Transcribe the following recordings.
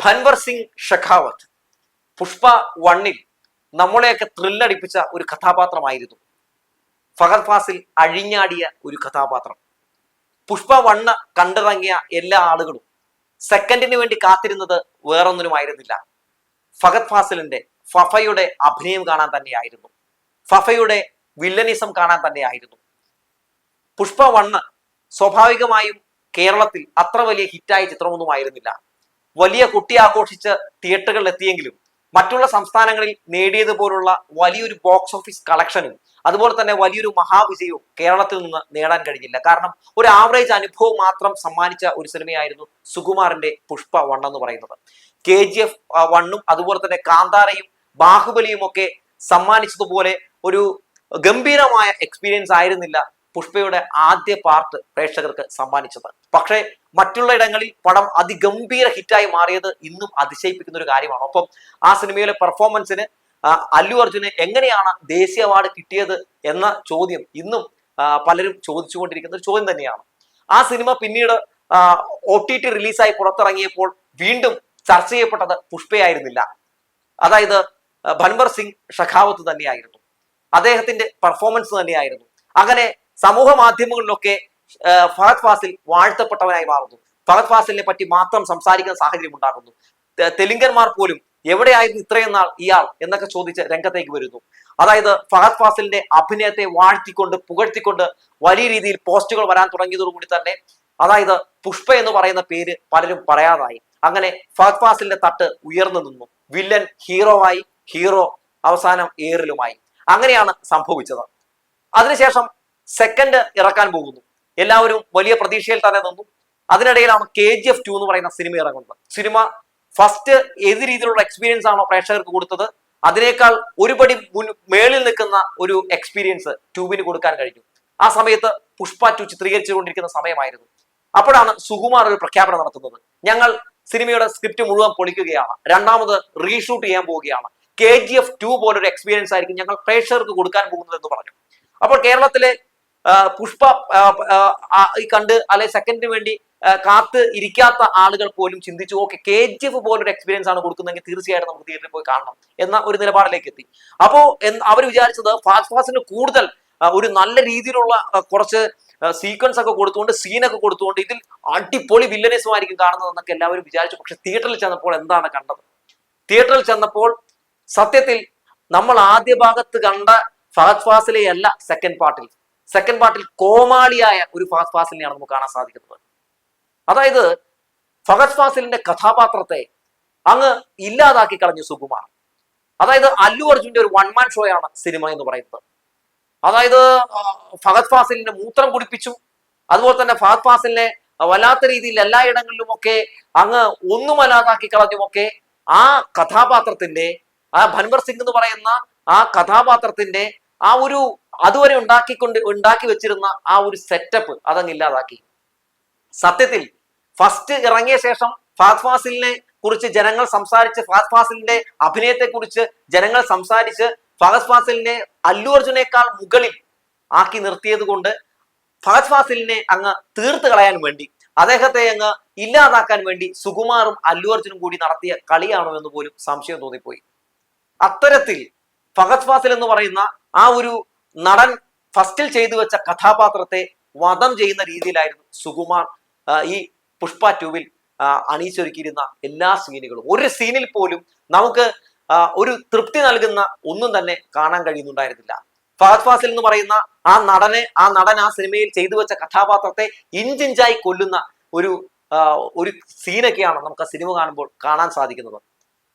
ഭൻവർ സിംഗ് ഷെഖാവത്ത് പുഷ്പ വണ്ണിൽ നമ്മളെയൊക്കെ ത്രില്ലടിപ്പിച്ച ഒരു കഥാപാത്രമായിരുന്നു. ഫഹദ് ഫാസിൽ അഴിഞ്ഞാടിയ ഒരു കഥാപാത്രം. പുഷ്പ വണ്ണ് കണ്ടിറങ്ങിയ എല്ലാ ആളുകളും സെക്കൻഡിന് വേണ്ടി കാത്തിരുന്നത് വേറൊന്നിനുമായിരുന്നില്ല. ഫഹദ് ഫാസിലിന്റെ ഫഫയുടെ അഭിനയം കാണാൻ തന്നെയായിരുന്നു. ഫഫയുടെ വില്ലനിസം കാണാൻ തന്നെയായിരുന്നു. പുഷ്പ വണ്ണ് സ്വാഭാവികമായും കേരളത്തിൽ അത്ര വലിയ ഹിറ്റായ ചിത്രമൊന്നും ആയിരുന്നില്ല വലിയ കുട്ടി ആഘോഷിച്ച് തിയേറ്ററുകളിൽ എത്തിയെങ്കിലും മറ്റുള്ള സംസ്ഥാനങ്ങളിൽ നേടിയതുപോലുള്ള വലിയൊരു ബോക്സ് ഓഫീസ് കളക്ഷനും അതുപോലെ തന്നെ വലിയൊരു മഹാവിജയവും കേരളത്തിൽ നിന്ന് നേടാൻ കഴിഞ്ഞില്ല. കാരണം ഒരു ആവറേജ് അനുഭവം മാത്രം സമ്മാനിച്ച ഒരു സിനിമയായിരുന്നു സുകുമാറിന്റെ പുഷ്പ വൺ എന്ന് പറയുന്നത്. കെ ജി എഫ് വണ്ണും അതുപോലെ തന്നെ കാന്താരയും ബാഹുബലിയും ഒക്കെ സമ്മാനിച്ചതുപോലെ ഒരു ഗംഭീരമായ എക്സ്പീരിയൻസ് ആയിരുന്നില്ല പുഷ്പയുടെ ആദ്യ പാർട്ട് പ്രേക്ഷകർക്ക് സമ്മാനിച്ചത്. പക്ഷേ മറ്റുള്ള ഇടങ്ങളിൽ പടം അതിഗംഭീര ഹിറ്റായി മാറിയത് ഇന്നും അതിശയിപ്പിക്കുന്ന ഒരു കാര്യമാണ്. ഒപ്പം ആ സിനിമയിലെ പെർഫോമൻസിന് അല്ലു അർജുന് എങ്ങനെയാണ് ദേശീയ അവാർഡ് കിട്ടിയത് എന്ന ചോദ്യം ഇന്നും പലരും ചോദിച്ചുകൊണ്ടിരിക്കുന്ന ഒരു ചോദ്യം തന്നെയാണ്. ആ സിനിമ പിന്നീട് ഒ ടി ടി റിലീസായി പുറത്തിറങ്ങിയപ്പോൾ വീണ്ടും ചർച്ച ചെയ്യപ്പെട്ടത് പുഷ്പയായിരുന്നില്ല. അതായത് ഭൻവർ സിംഗ് ഷഖാവത്ത് തന്നെയായിരുന്നു. അദ്ദേഹത്തിന്റെ പെർഫോമൻസ് തന്നെയായിരുന്നു. അങ്ങനെ സമൂഹ മാധ്യമങ്ങളിലൊക്കെ ഫഹദ് ഫാസിൽ വാഴ്ത്തപ്പെട്ടവനായി മാറുന്നു. ഫഹദ് ഫാസിലിനെ പറ്റി മാത്രം സംസാരിക്കുന്ന സാഹചര്യം ഉണ്ടാകുന്നു. തെലുങ്കന്മാർ പോലും എവിടെയായിരുന്നു ഇത്രയും നാൾ ഇയാൾ എന്നൊക്കെ ചോദിച്ച് രംഗത്തേക്ക് വരുന്നു. അതായത് ഫഹദ് ഫാസിലിന്റെ അഭിനയത്തെ വാഴ്ത്തിക്കൊണ്ട് പുകഴ്ത്തിക്കൊണ്ട് വലിയ രീതിയിൽ പോസ്റ്റുകൾ വരാൻ തുടങ്ങിയതോടുകൂടി തന്നെ അതായത് പുഷ്പ എന്ന് പറയുന്ന പേര് പലരും പറയാതായി. അങ്ങനെ ഫഹദ് ഫാസിലിന്റെ തട്ട് ഉയർന്നു നിന്നു. വില്ലൻ ഹീറോ ആയി ഹീറോ അവസാനം ഏറിലുമായി. അങ്ങനെയാണ് സംഭവിച്ചത്. അതിനുശേഷം സെക്കൻഡ് ഇറക്കാൻ പോകുന്നു. എല്ലാവരും വലിയ പ്രതീക്ഷയിൽ തന്നെ നിന്നു. അതിനിടയിലാണ് കെ ജി എഫ് ടു എന്ന് പറയുന്ന സിനിമ ഇറങ്ങുന്നത്. സിനിമ ഫസ്റ്റ് ഏത് രീതിയിലുള്ള എക്സ്പീരിയൻസ് ആണോ പ്രേക്ഷകർക്ക് കൊടുത്തത് അതിനേക്കാൾ ഒരുപടി മുൻ മേളിൽ നിൽക്കുന്ന ഒരു എക്സ്പീരിയൻസ് ട്യൂബിന് കൊടുക്കാൻ കഴിഞ്ഞു. ആ സമയത്ത് പുഷ്പ ടു ചിത്രീകരിച്ചുകൊണ്ടിരിക്കുന്ന സമയമായിരുന്നു. അപ്പോഴാണ് സുകുമാർ ഒരു പ്രഖ്യാപനം നടത്തുന്നത്. ഞങ്ങൾ സിനിമയുടെ സ്ക്രിപ്റ്റ് മുഴുവൻ പൊളിക്കുകയാണ്. രണ്ടാമത് റീഷൂട്ട് ചെയ്യാൻ പോവുകയാണ്. കെ ജി എഫ് ടു പോലൊരു എക്സ്പീരിയൻസ് ആയിരിക്കും ഞങ്ങൾ പ്രേക്ഷകർക്ക് കൊടുക്കാൻ പോകുന്നത് എന്ന് പറഞ്ഞു. അപ്പോൾ കേരളത്തിലെ പുഷ്പ ഈ കണ്ട് അല്ലെ സെക്കൻഡിന് വേണ്ടി കാത്ത് ഇരിക്കാത്ത ആളുകൾ പോലും ചിന്തിച്ചു ഓക്കെ കെ ജി എഫ് പോലൊരു എക്സ്പീരിയൻസ് ആണ് കൊടുക്കുന്നതെങ്കിൽ തീർച്ചയായിട്ടും നമുക്ക് തിയേറ്ററിൽ പോയി കാണണം എന്ന ഒരു നിലപാടിലേക്ക് എത്തി. അപ്പോ അവർ വിചാരിച്ചത് ഫാസ്റ്റ് ഫാസ്റ്റിന് കൂടുതൽ ഒരു നല്ല രീതിയിലുള്ള കുറച്ച് സീക്വൻസ് ഒക്കെ കൊടുത്തുകൊണ്ട് സീനൊക്കെ കൊടുത്തുകൊണ്ട് ഇതിൽ അടിപൊളി വില്ലനേഴ്സുമായിരിക്കും ആയിരിക്കും കാണുന്നത് എന്നൊക്കെ എല്ലാവരും വിചാരിച്ചു. പക്ഷെ തിയേറ്ററിൽ ചെന്നപ്പോൾ എന്താണ് കണ്ടത്? തിയേറ്ററിൽ ചെന്നപ്പോൾ സത്യത്തിൽ നമ്മൾ ആദ്യ ഭാഗത്ത് കണ്ട ഫഹദ് ഫാസിലെ അല്ല സെക്കൻഡ് പാർട്ടിൽ സെക്കൻഡ് പാർട്ടിൽ കോമാളിയായ ഒരു ഫാസിലിനെയാണ് നമുക്ക് കാണാൻ സാധിക്കുന്നത്. അതായത് ഫഹദ് ഫാസിലിന്റെ കഥാപാത്രത്തെ അങ്ങ് ഇല്ലാതാക്കി കളഞ്ഞു സുകുമാർ. അതായത് അല്ലു അർജുന്റെ ഒരു വൺ മാൻ ഷോ ആണ് സിനിമ എന്ന് പറയുന്നത്. അതായത് ഫഹദ് ഫാസിലിന്റെ മൂത്രം കുടിപ്പിച്ചു. അതുപോലെ തന്നെ ഫഹദ് ഫാസിലിനെ വല്ലാത്ത രീതിയിൽ എല്ലായിടങ്ങളിലും ഒക്കെ അങ്ങ് ഒന്നുമല്ലാതാക്കി കളഞ്ഞുമൊക്കെ ആ കഥാപാത്രത്തിന്റെ ആ ഭൻവർ സിംഗ് എന്ന് പറയുന്ന ആ കഥാപാത്രത്തിന്റെ ആ ഒരു അതുവരെ ഉണ്ടാക്കിക്കൊണ്ട് ഉണ്ടാക്കി വെച്ചിരുന്ന ആ ഒരു സെറ്റപ്പ് അതങ്ങ് ഇല്ലാതാക്കി. സത്യത്തിൽ ഫസ്റ്റ് ഇറങ്ങിയ ശേഷം ഫാത് ഫാസിലിനെ കുറിച്ച് ജനങ്ങൾ സംസാരിച്ച് ഫാത് ഫാസിലിന്റെ അഭിനയത്തെ കുറിച്ച് ജനങ്ങൾ സംസാരിച്ച് ഫഹദ് ഫാസിലിനെ അല്ലു അർജുനേക്കാൾ മുകളിൽ ആക്കി നിർത്തിയത് കൊണ്ട് ഫഹദ് ഫാസിലിനെ അങ്ങ് തീർത്ത് കളയാൻ വേണ്ടി അദ്ദേഹത്തെ അങ്ങ് ഇല്ലാതാക്കാൻ വേണ്ടി സുകുമാറും അല്ലു അർജുനും കൂടി നടത്തിയ കളിയാണോ എന്ന് പോലും സംശയം തോന്നിപ്പോയി. അത്തരത്തിൽ ഫഹദ് ഫാസിൽ എന്ന് പറയുന്ന ആ ഒരു നടൻ ഫസ്റ്റിൽ ചെയ്തു വെച്ച കഥാപാത്രത്തെ വധം ചെയ്യുന്ന രീതിയിലായിരുന്നു സുകുമാർ ഈ പുഷ്പ ടൂവിൽ അണിയിച്ചൊരുക്കിയിരുന്ന എല്ലാ സീനുകളും. ഒരു സീനിൽ പോലും നമുക്ക് ഒരു തൃപ്തി നൽകുന്ന ഒന്നും തന്നെ കാണാൻ കഴിയുന്നുണ്ടായിരുന്നില്ല. ഫഹദ് ഫാസിൽ എന്ന് പറയുന്ന ആ നടനെ ആ നടൻ ആ സിനിമയിൽ ചെയ്തു വെച്ച കഥാപാത്രത്തെ ഇഞ്ചിഞ്ചായി കൊല്ലുന്ന ഒരു ഒരു സീനൊക്കെയാണ് നമുക്ക് ആ സിനിമ കാണുമ്പോൾ കാണാൻ സാധിക്കുന്നത്.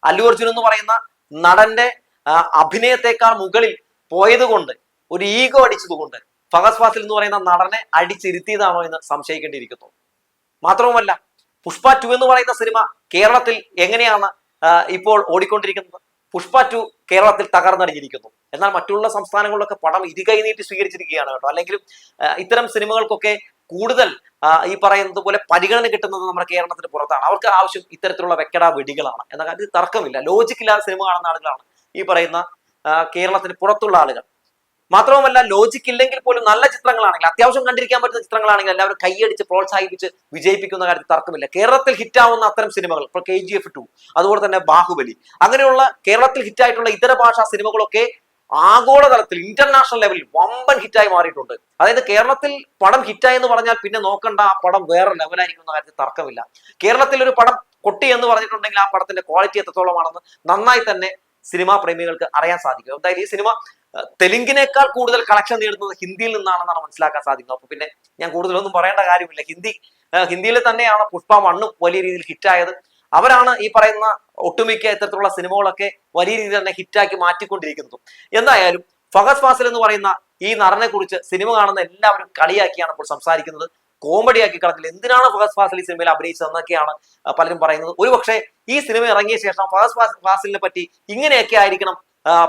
അല്ലു അർജുൻ എന്ന് പറയുന്ന നടന്റെ അഭിനയത്തെക്കാൾ മുകളിൽ പോയത് കൊണ്ട് ഒരു ഈഗോ അടിച്ചതുകൊണ്ട് ഫഹസ് ഫാസിൽ എന്ന് പറയുന്ന നടനെ അടിച്ചിരുത്തിയതാണോ എന്ന് സംശയിക്കേണ്ടിയിരിക്കുന്നു. മാത്രവുമല്ല പുഷ്പ ടു എന്ന് പറയുന്ന സിനിമ കേരളത്തിൽ എങ്ങനെയാണ് ഇപ്പോൾ ഓടിക്കൊണ്ടിരിക്കുന്നത്? പുഷ്പ ടു കേരളത്തിൽ തകർന്നടിഞ്ഞിരിക്കുന്നു. എന്നാൽ മറ്റുള്ള സംസ്ഥാനങ്ങളിലൊക്കെ പടം ഇരുകൈ നീട്ടി സ്വീകരിച്ചിരിക്കുകയാണ് കേട്ടോ. അല്ലെങ്കിൽ ഇത്തരം സിനിമകൾക്കൊക്കെ കൂടുതൽ ഈ പറയുന്നത് പോലെ പരിഗണന കിട്ടുന്നത് നമ്മുടെ കേരളത്തിന് പുറത്താണ്. അവർക്ക് ആവശ്യം ഇത്തരത്തിലുള്ള വെക്കട വെടികളാണ്. എന്ന കാര്യത്തിൽ തർക്കമില്ല. ലോജിക്കില്ലാത്ത സിനിമ കാണുന്ന ആളുകളാണ് ഈ പറയുന്ന കേരളത്തിന് പുറത്തുള്ള ആളുകൾ. മാത്രവുമല്ല ലോജിക്ക് ഇല്ലെങ്കിൽ പോലും നല്ല ചിത്രങ്ങളാണെങ്കിൽ അത്യാവശ്യം കണ്ടിരിക്കാൻ പറ്റുന്ന ചിത്രങ്ങളാണെങ്കിൽ എല്ലാവരും കൈയടിച്ച് പ്രോത്സാഹിപ്പിച്ച് വിജയിപ്പിക്കുന്ന കാര്യത്തിൽ തർക്കമില്ല. കേരളത്തിൽ ഹിറ്റാവുന്ന അത്തരം സിനിമകൾ ഇപ്പോൾ കെ ജി എഫ് ടു അതുപോലെ തന്നെ ബാഹുബലി അങ്ങനെയുള്ള കേരളത്തിൽ ഹിറ്റായിട്ടുള്ള ഇതര ഭാഷാ സിനിമകളൊക്കെ ആഗോളതലത്തിൽ ഇന്റർനാഷണൽ ലെവലിൽ വമ്പൻ ഹിറ്റായി മാറിയിട്ടുണ്ട്. അതായത് കേരളത്തിൽ പടം ഹിറ്റായി എന്ന് പറഞ്ഞാൽ പിന്നെ നോക്കണ്ട ആ പടം വേറെ ലെവലായിരിക്കും എന്ന കാര്യത്തിൽ തർക്കമില്ല. കേരളത്തിൽ ഒരു പടം കൊട്ടി എന്ന് പറഞ്ഞിട്ടുണ്ടെങ്കിൽ ആ പടത്തിന്റെ ക്വാളിറ്റി എത്രത്തോളമാണെന്ന് നന്നായി തന്നെ സിനിമാ പ്രേമികൾക്ക് അറിയാൻ സാധിക്കും. എന്തായാലും ഈ സിനിമ തെലുങ്കിനേക്കാൾ കൂടുതൽ കളക്ഷൻ നേടുന്നത് ഹിന്ദിയിൽ നിന്നാണെന്നാണ് മനസ്സിലാക്കാൻ സാധിക്കുന്നത്. അപ്പൊ പിന്നെ ഞാൻ കൂടുതലൊന്നും പറയേണ്ട കാര്യമില്ല. ഹിന്ദി ഹിന്ദിയിൽ തന്നെയാണ് പുഷ്പ വണ്ണും വലിയ രീതിയിൽ ഹിറ്റായത് അവരാണ് ഈ പറയുന്ന ഒട്ടുമിക്ക ഇത്തരത്തിലുള്ള സിനിമകളൊക്കെ വലിയ രീതിയിൽ തന്നെ ഹിറ്റാക്കി മാറ്റിക്കൊണ്ടിരിക്കുന്നതും. എന്തായാലും ഫഹദ് ഫാസിൽ എന്ന് പറയുന്ന ഈ നടനെ കുറിച്ച് സിനിമ കാണുന്ന എല്ലാവരും കളിയാക്കിയാണ് ഇപ്പോൾ സംസാരിക്കുന്നത്. കോമഡി ആക്കി കിടക്കില്ല എന്തിനാണ് ഫഹസ് ഫാസിൽ ഈ സിനിമയിൽ അഭിനയിച്ചതെന്നൊക്കെയാണ് പലരും പറയുന്നത്. ഒരുപക്ഷെ ഈ സിനിമ ഇറങ്ങിയ ശേഷം ഫഹസ് ഫാസ്- ഫാസിലിനെ പറ്റി ഇങ്ങനെയൊക്കെ ആയിരിക്കണം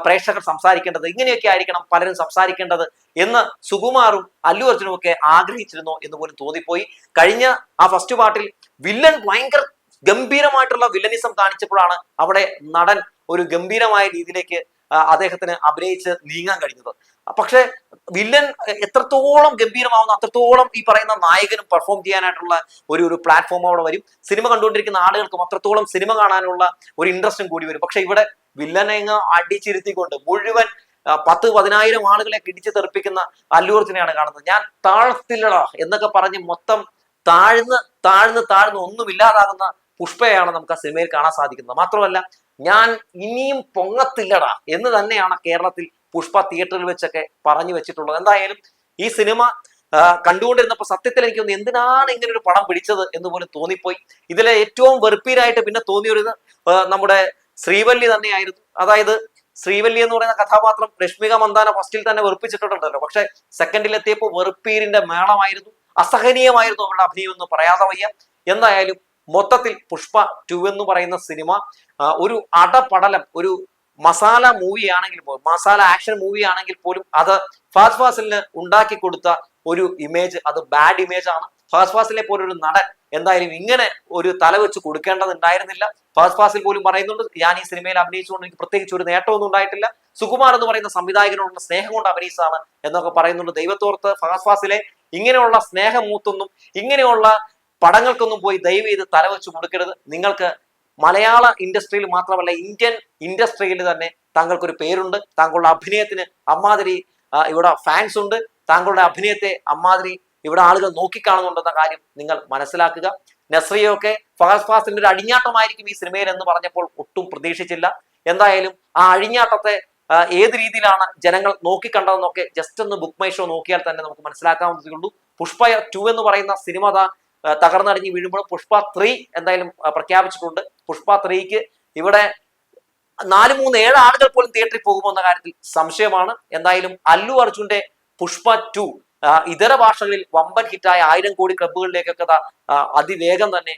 പ്രേക്ഷകർ സംസാരിക്കേണ്ടത് ഇങ്ങനെയൊക്കെ ആയിരിക്കണം പലരും സംസാരിക്കേണ്ടത് എന്ന് സുകുമാറും അല്ലു അർജുനും ഒക്കെ ആഗ്രഹിച്ചിരുന്നോ എന്ന് പോലും തോന്നിപ്പോയി. കഴിഞ്ഞ ആ ഫസ്റ്റ് പാർട്ടിൽ വില്ലൻ ഭയങ്കര ഗംഭീരമായിട്ടുള്ള വില്ലനിസം കാണിച്ചപ്പോഴാണ് അവിടെ നടൻ ഒരു ഗംഭീരമായ രീതിയിലേക്ക് അദ്ദേഹത്തിന് അഭിനയിച്ച് നീങ്ങാൻ കഴിഞ്ഞത്. പക്ഷെ വില്ലൻ എത്രത്തോളം ഗംഭീരമാവുന്ന അത്രത്തോളം ഈ പറയുന്ന നായകനും പെർഫോം ചെയ്യാനായിട്ടുള്ള ഒരു ഒരു പ്ലാറ്റ്ഫോം അവിടെ വരും. സിനിമ കണ്ടുകൊണ്ടിരിക്കുന്ന ആളുകൾക്കും അത്രത്തോളം സിനിമ കാണാനുള്ള ഒരു ഇൻട്രസ്റ്റും കൂടി വരും. പക്ഷെ ഇവിടെ വില്ലനെ അങ്ങ് അടിച്ചിരുത്തിക്കൊണ്ട് മുഴുവൻ പത്ത് പതിനായിരം ആളുകളെ കിടിച്ചു തെറിപ്പിക്കുന്ന അല്ലൂർജിനെയാണ് കാണുന്നത്. ഞാൻ താഴ്ത്തില്ലടാ എന്നൊക്കെ പറഞ്ഞ് മൊത്തം താഴ്ന്ന് താഴ്ന്ന് താഴ്ന്ന് ഒന്നുമില്ലാതാകുന്ന പുഷ്പയാണ് നമുക്ക് ആ സിനിമയിൽ കാണാൻ സാധിക്കുന്നത്. മാത്രമല്ല ഞാൻ ഇനിയും പൊങ്ങത്തില്ലടാ എന്ന് തന്നെയാണ് കേരളത്തിൽ പുഷ്പ തിയേറ്ററിൽ വെച്ചൊക്കെ പറഞ്ഞു വെച്ചിട്ടുള്ളത്. എന്തായാലും ഈ സിനിമ കണ്ടുകൊണ്ടിരുന്നപ്പോൾ സത്യത്തിൽ എനിക്ക് ഒന്ന് എന്തിനാണ് ഇങ്ങനെ ഒരു പടം പിടിച്ചത് എന്ന് പോലും തോന്നിപ്പോയി. ഇതിലെ ഏറ്റവും വെറുപ്പീരായിട്ട് പിന്നെ തോന്നിയൊരു നമ്മുടെ ശ്രീവല്ലി തന്നെയായിരുന്നു. അതായത് ശ്രീവല്ലി എന്ന് പറയുന്ന കഥാപാത്രം രശ്മിക മന്ദാന ഫസ്റ്റിൽ തന്നെ വെറുപ്പിച്ചിട്ടുണ്ടല്ലോ. പക്ഷെ സെക്കൻഡിൽ എത്തിയപ്പോൾ വെറുപ്പീരിന്റെ മേളമായിരുന്നു. അസഹനീയമായിരുന്നു അവരുടെ അഭിനയം എന്ന് പറയാതെ വയ്യ. എന്തായാലും മൊത്തത്തിൽ പുഷ്പ ടു എന്ന് പറയുന്ന സിനിമ ഒരു അടപടലം ഒരു മസാല മൂവി ആണെങ്കിൽ പോലും മസാല ആക്ഷൻ മൂവി ആണെങ്കിൽ പോലും അത് ഫാസ്റ്റ് ഫാസിലിന് ഉണ്ടാക്കി കൊടുത്ത ഒരു ഇമേജ് അത് ബാഡ് ഇമേജ് ആണ്. ഫാസ്റ്റ് ഫാസിലെ പോലൊരു നടൻ എന്തായാലും ഇങ്ങനെ ഒരു തല വെച്ച് കൊടുക്കേണ്ടതുണ്ടായിരുന്നില്ല. ഫാസ്റ്റ് ഫാസിൽ പോലും പറയുന്നുണ്ട് ഞാൻ ഈ സിനിമയിൽ അഭിനയിച്ചുകൊണ്ട് എനിക്ക് പ്രത്യേകിച്ച് ഒരു നേട്ടമൊന്നും ഉണ്ടായിട്ടില്ല. സുകുമാർ എന്ന് പറയുന്ന സംവിധായകനോടുള്ള സ്നേഹം കൊണ്ട് അഭിനയിച്ചതാണ് എന്നൊക്കെ പറയുന്നുണ്ട് ദൈവത്തോർത്ത്. ഫാസ്റ്റ് ഫാസിലെ ഇങ്ങനെയുള്ള സ്നേഹമൂത്തൊന്നും ഇങ്ങനെയുള്ള പടങ്ങൾക്കൊന്നും പോയി ദയവ് ചെയ്ത് തലവെച്ച് കൊടുക്കരുത്. നിങ്ങൾക്ക് മലയാള ഇൻഡസ്ട്രിയിൽ മാത്രമല്ല ഇന്ത്യൻ ഇൻഡസ്ട്രിയിൽ തന്നെ താങ്കൾക്കൊരു പേരുണ്ട്. താങ്കളുടെ അഭിനയത്തിന് അമ്മാതിരി ഇവിടെ ഫാൻസ് ഉണ്ട്. താങ്കളുടെ അഭിനയത്തെ അമ്മാതിരി ഇവിടെ ആളുകൾ നോക്കിക്കാണുന്നുണ്ടെന്ന കാര്യം നിങ്ങൾ മനസ്സിലാക്കുക. നസ്രിയൊക്കെ ഫഹസ് ഫാസിന്റെ ഒരു അഴിഞ്ഞാട്ടമായിരിക്കും ഈ സിനിമയിൽ എന്ന് പറഞ്ഞപ്പോൾ ഒട്ടും പ്രതീക്ഷിച്ചില്ല. എന്തായാലും ആ അഴിഞ്ഞാട്ടത്തെ ഏത് രീതിയിലാണ് ജനങ്ങൾ നോക്കിക്കണ്ടതെന്നൊക്കെ ജസ്റ്റ് ഒന്ന് ബുക്ക് മൈ ഷോ നോക്കിയാൽ തന്നെ നമുക്ക് മനസ്സിലാക്കാവുന്നതേ ഉള്ളൂ. പുഷ്പ ടു എന്ന് പറയുന്ന സിനിമ തകർന്നടിഞ്ഞ് വീഴുമ്പോൾ പുഷ്പ ത്രീ എന്തായാലും പ്രഖ്യാപിച്ചിട്ടുണ്ട്. പുഷ്പ ത്രീക്ക് ഇവിടെ നാല് മൂന്ന് ഏഴ് ആളുകൾ പോലും തിയേറ്ററിൽ പോകുമോ എന്ന കാര്യത്തിൽ സംശയമാണ്. എന്തായാലും അല്ലു അർജുന്റെ പുഷ്പ ടു ഇതര ഭാഷകളിൽ വമ്പൻ ഹിറ്റായ ആയിരം കോടി ക്ലബുകളിലേക്കൊക്കെ അതിവേഗം തന്നെ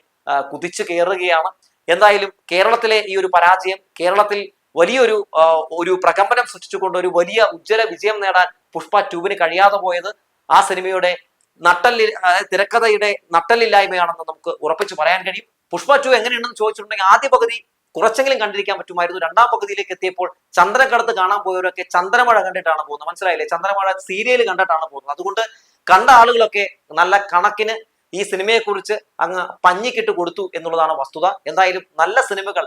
കുതിച്ചു കയറുകയാണ്. എന്തായാലും കേരളത്തിലെ ഈ ഒരു പരാജയം കേരളത്തിൽ വലിയൊരു ഒരു പ്രകമ്പനം സൃഷ്ടിച്ചുകൊണ്ട് ഒരു വലിയ ഉജ്ജ്വല വിജയം നേടാൻ പുഷ്പ ടൂവിന് കഴിയാതെ പോയത് ആ സിനിമയുടെ നട്ടല്ലി തിരക്കഥയുടെ നട്ടല്ലില്ലായ്മയാണെന്ന് നമുക്ക് ഉറപ്പിച്ച് പറയാൻ കഴിയും. പുഷ്പ ടു എങ്ങനെയുണ്ടെന്ന് ചോദിച്ചിട്ടുണ്ടെങ്കിൽ ആദ്യ പകുതി കുറച്ചെങ്കിലും കണ്ടിരിക്കാൻ പറ്റുമായിരുന്നു. രണ്ടാം പകുതിയിലേക്ക് എത്തിയപ്പോൾ ചന്ദ്രക്കടത്ത് കാണാൻ പോയവരൊക്കെ ചന്ദ്രമഴ കണ്ടിട്ടാണ് പോകുന്നത്. മനസ്സിലായില്ലേ? ചന്ദ്രമഴ സീരിയൽ കണ്ടിട്ടാണ് പോകുന്നത്. അതുകൊണ്ട് കണ്ട ആളുകളൊക്കെ നല്ല കണക്കിന് ഈ സിനിമയെക്കുറിച്ച് അങ്ങ് പഞ്ഞിക്കിട്ട് കൊടുത്തു എന്നുള്ളതാണ് വസ്തുത. എന്തായാലും നല്ല സിനിമകൾ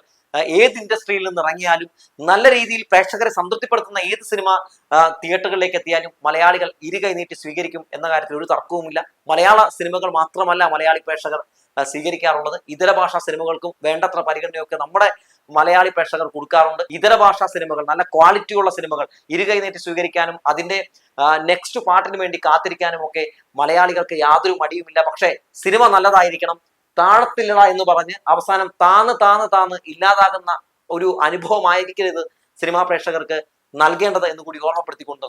ഏത് ഇൻഡസ്ട്രിയിൽ നിന്ന് ഇറങ്ങിയാലും നല്ല രീതിയിൽ പ്രേക്ഷകരെ സംതൃപ്തിപ്പെടുത്തുന്ന ഏത് സിനിമ തിയേറ്ററുകളിലേക്ക് എത്തിയാലും മലയാളികൾ ഇരുകൈ നീട്ടി സ്വീകരിക്കും എന്ന കാര്യത്തിൽ ഒരു തർക്കവുമില്ല. മലയാള സിനിമകൾ മാത്രമല്ല മലയാളി പ്രേക്ഷകർ സ്വീകരിക്കാറുള്ളത്. ഇതര ഭാഷാ സിനിമകൾക്കും വേണ്ടത്ര പരിഗണനയൊക്കെ നമ്മുടെ മലയാളി പ്രേക്ഷകർ കൊടുക്കാറുണ്ട്. ഇതര ഭാഷാ സിനിമകൾ നല്ല ക്വാളിറ്റിയുള്ള സിനിമകൾ ഇരുകൈ നീട്ടി സ്വീകരിക്കാനും അതിന്റെ നെക്സ്റ്റ് പാർട്ടിന് വേണ്ടി കാത്തിരിക്കാനും ഒക്കെ മലയാളികൾക്ക് യാതൊരു മടിയുമില്ല. പക്ഷേ സിനിമ നല്ലതായിരിക്കണം. താഴത്തില്ലട എന്ന് പറഞ്ഞ് അവസാനം താന്ന് താന്ന് താന്ന് ഇല്ലാതാകുന്ന ഒരു അനുഭവമായിരിക്കരുത് സിനിമാ പ്രേക്ഷകർക്ക് നൽകേണ്ടത് എന്ന് കൂടി ഓർമ്മപ്പെടുത്തിക്കൊണ്ട്